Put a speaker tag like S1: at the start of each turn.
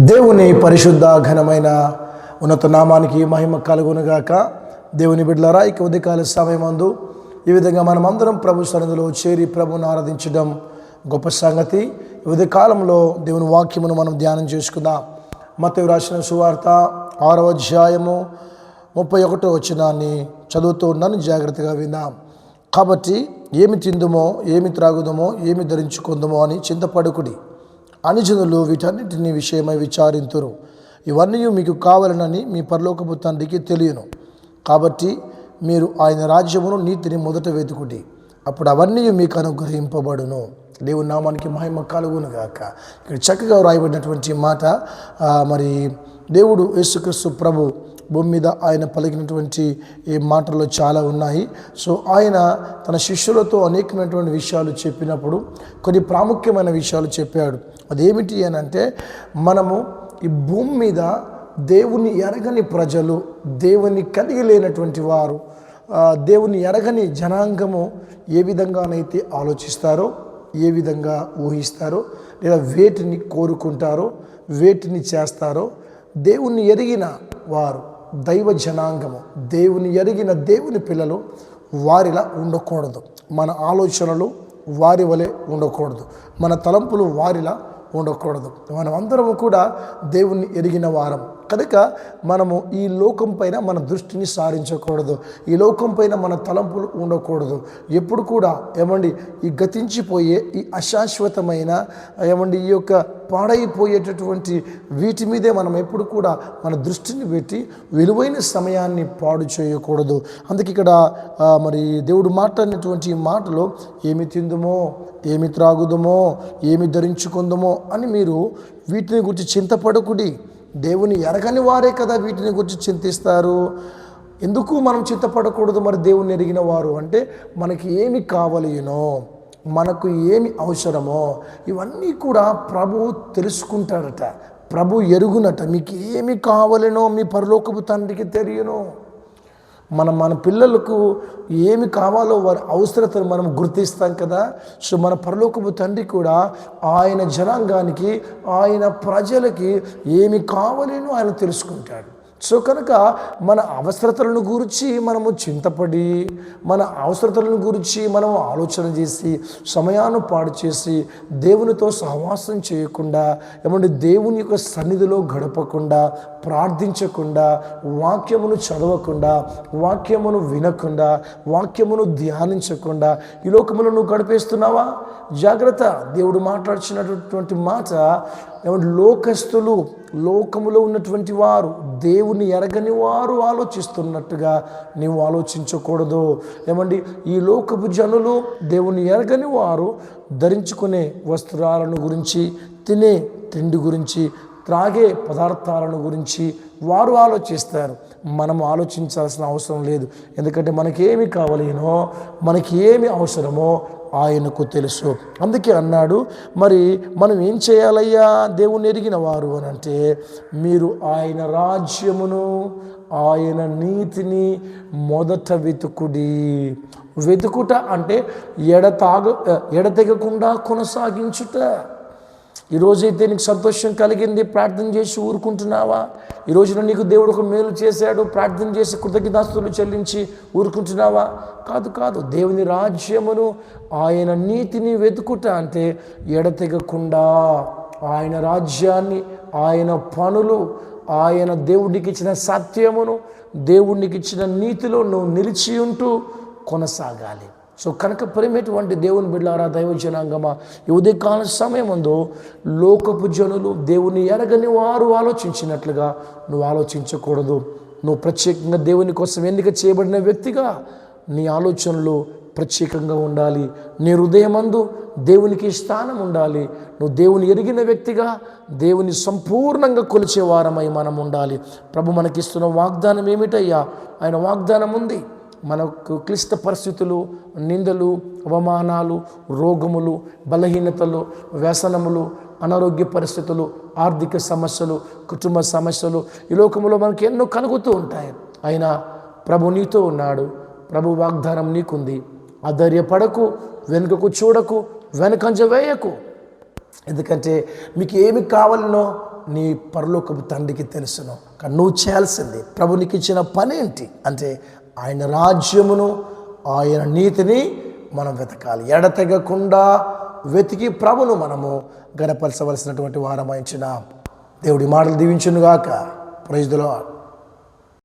S1: దేవుని పరిశుద్ధ ఘనమైన ఉన్నత నామానికి మహిమ కలుగునుగాక. దేవుని బిడ్డలారా ఇక ఉదయకాల సమయమందు ఈ విధంగా మనమందరం ప్రభు సన్నిధిలో చేరి ప్రభుని ఆరాధించడం గొప్ప సంగతి. ఈ ఉదయకాలంలో దేవుని వాక్యమును మనం ధ్యానం చేసుకుందాం. మత్తయి రాసిన సువార్త ఆరవ అధ్యాయము ముప్పై ఒకటో వచనాన్ని చదువుతూ ఉన్నాను జాగ్రత్తగా విందాం కాబట్టి ఏమి తిందుమో ఏమి త్రాగుదమో ఏమి ధరించుకుందామో అని చింతపడుకుడి. అనుజనులు వీటన్నిటిని విషయమై విచారింతురు. ఇవన్నీ మీకు కావాలనని మీ పరలోకపు తండ్రికి తెలియను. కాబట్టి మీరు ఆయన రాజ్యమును నీతిని మొదట వెతుకుడి. అప్పుడు అవన్నీ మీకు అనుగ్రహింపబడును. దేవుని నామానికి మహిమ కలుగును గాక ఇక్కడ చక్కగా వ్రాయబడినటువంటి మాట మరి దేవుడు యేసుక్రీస్తు ప్రభు భూమి మీద ఆయన పలికినటువంటి ఈ మాటలు చాలా ఉన్నాయి. సో ఆయన తన శిష్యులతో అనేకమైనటువంటి విషయాలు చెప్పినప్పుడు కొన్ని ప్రాముఖ్యమైన విషయాలు చెప్పాడు. అదేమిటి అని అంటే మనము ఈ భూమి మీద దేవుని ఎరగని ప్రజలు దేవుని కలిగి లేనటువంటి వారు దేవుని ఎరగని జనాంగము ఏ విధంగానైతే ఆలోచిస్తారో ఏ విధంగా ఊహిస్తారో లేదా వేటిని కోరుకుంటారో వేటిని చేస్తారో దేవుణ్ణి ఎరిగిన వారు దైవ జనాంగము. దేవుని ఎరిగిన దేవుని పిల్లలు వారిలా ఉండకూడదు. మన ఆలోచనలు వారి వలె ఉండకూడదు. మన తలంపులు వారిలా ఉండకూడదు. మనం అందరము కూడా దేవుణ్ణి ఎరిగిన వారం. కనుక మనము ఈ లోకం పైన మన దృష్టిని సారించకూడదు. ఈ లోకం పైన మన తలంపులు ఉండకూడదు. ఎప్పుడు కూడా ఏమండి ఈ గతించిపోయే ఈ అశాశ్వతమైన ఏమండి ఈ యొక్క పాడైపోయేటటువంటి వీటి మీదే మనం ఎప్పుడు కూడా మన దృష్టిని పెట్టి విలువైన సమయాన్ని పాడు చేయకూడదు. అందుకే ఇక్కడ మరి దేవుడు మాట్లాడినటువంటి ఈ మాటలో ఏమి తిందుమో ఏమి త్రాగుదమో ఏమి ధరించుకుందమో అని మీరు వీటిని గురించి చింతపడకుడి. దేవుని ఎరగని వారే కదా వీటిని గురించి చింతిస్తారు. ఎందుకు మనం చింతపడకూడదు మరి దేవుని ఎరిగిన వారు? అంటే మనకి ఏమి కావలేనో. మనకు ఏమి అవసరమో ఇవన్నీ కూడా ప్రభు తెలుసుకుంటాడట. ప్రభు ఎరుగునట మీకు ఏమి కావాలనో మీ పరలోకపు తండ్రికి తెలియను. మనం మన పిల్లలకు ఏమి కావాలో వారి అవసరతను మనం గుర్తిస్తాం కదా. సో మన పరలోకపు తండ్రి కూడా ఆయన జనాంగానికి ఆయన ప్రజలకి ఏమి కావాలేనో ఆయన తెలుసుకుంటాడు. సో కనుక మన అవసరతలను గురించి మనము చింతపడి మన అవసరతలను గురించి మనం ఆలోచన చేసి సమయాన్ని పాడు చేసి దేవునితో సహవాసం చేయకుండా ఏమంటే దేవుని యొక్క సన్నిధిలో గడపకుండా ప్రార్థించకుండా వాక్యమును చదవకుండా వాక్యమును వినకుండా వాక్యమును ధ్యానించకుండా ఈ లోకములో నువ్వు గడిపేస్తున్నావా? జాగ్రత్త. దేవుడు మాట్లాడుచున్నటువంటి మాట ఏమంటే లోకస్తులు లోకములో ఉన్నటువంటి వారు దేవుని ఎరగని వారు ఆలోచిస్తున్నట్టుగా నీవు ఆలోచించకూడదు. ఏమండి? ఈ లోకపు జనులు దేవుని ఎరగని వారు ధరించుకునే వస్త్రాలను గురించి తినే తిండి గురించి త్రాగే పదార్థాలను గురించి వారు ఆలోచిస్తారు. మనం ఆలోచించాల్సిన అవసరం లేదు. ఎందుకంటే మనకేమి ఏమి కావాలేనో మనకి ఏమి అవసరమో ఆయనకు తెలుసు. అందుకే అన్నాడు మరి మనం ఏం చేయాలయ్యా? దేవుని ఎరిగిన వారు అని అంటే మీరు ఆయన రాజ్యమును ఆయన నీతిని మొదట వెతుకుడి. వెతుకుట అంటే ఎడతాగ ఎడతెగకుండా కొనసాగించుట. ఈరోజైతే నీకు సంతోషం కలిగింది. ప్రార్థన చేసి ఊరుకుంటున్నావా? ఈ రోజున నీకు దేవుడు ఒక మేలు చేశాడు. ప్రార్థన చేసి కృతజ్ఞతాస్తులు చెల్లించి ఊరుకుంటున్నావా? కాదు కాదు. దేవుని రాజ్యమును ఆయన నీతిని వెతుకుట అంటే ఎడతెగకుండా ఆయన రాజ్యాన్ని ఆయన పనులు ఆయన దేవుడికి ఇచ్చిన సత్యమును దేవుడికి ఇచ్చిన నీతిలో నువ్వు నిలిచి ఉంటూ కొనసాగాలి. సో కనుక ప్రేమటువంటి దేవుని బిడ్డారా దైవ జనాంగమా ఈ ఉదయకాల సమయమందు లోకపు జనులు దేవుని ఎరగని వారు ఆలోచించినట్లుగా నువ్వు ఆలోచించకూడదు. నువ్వు ప్రత్యేకంగా దేవుని కోసం ఎన్నిక చేయబడిన వ్యక్తిగా నీ ఆలోచనలు ప్రత్యేకంగా ఉండాలి. నీ హృదయమందు దేవునికి స్థానం ఉండాలి. నువ్వు దేవుని ఎరిగిన వ్యక్తిగా దేవుని సంపూర్ణంగా కొలిచే వారమై మనం ఉండాలి. ప్రభు మనకిస్తున్న వాగ్దానం ఏమిటయ్యా? ఆయన వాగ్దానం ఉంది మనకు క్లిష్ట పరిస్థితులు నిందలు అవమానాలు రోగములు బలహీనతలు వ్యసనములు అనారోగ్య పరిస్థితులు ఆర్థిక సమస్యలు కుటుంబ సమస్యలు ఈ లోకంలో మనకి ఎన్నో కలుగుతూ ఉంటాయి. అయినా ప్రభు నీతో ఉన్నాడు. ప్రభు వాగ్దానం నీకుంది. అధైర్యపడకు వెనుకకు చూడకు వెనకంజ వేయకు. ఎందుకంటే మీకు ఏమి కావాలనో నీ పరలోకపు తండ్రికి తెలుసును. కానీ నువ్వు చేయాల్సింది ప్రభు నీకు ఇచ్చిన పని ఏంటి అంటే ఆయన రాజ్యమును ఆయన నీతిని మనం వెతకాలి. ఎడతెగకుండా వెతికి ప్రభును మనము గడపరచవలసినటువంటి వారమాయించిన దేవుడి మాటలు దీవించునుగాక. ప్రజలు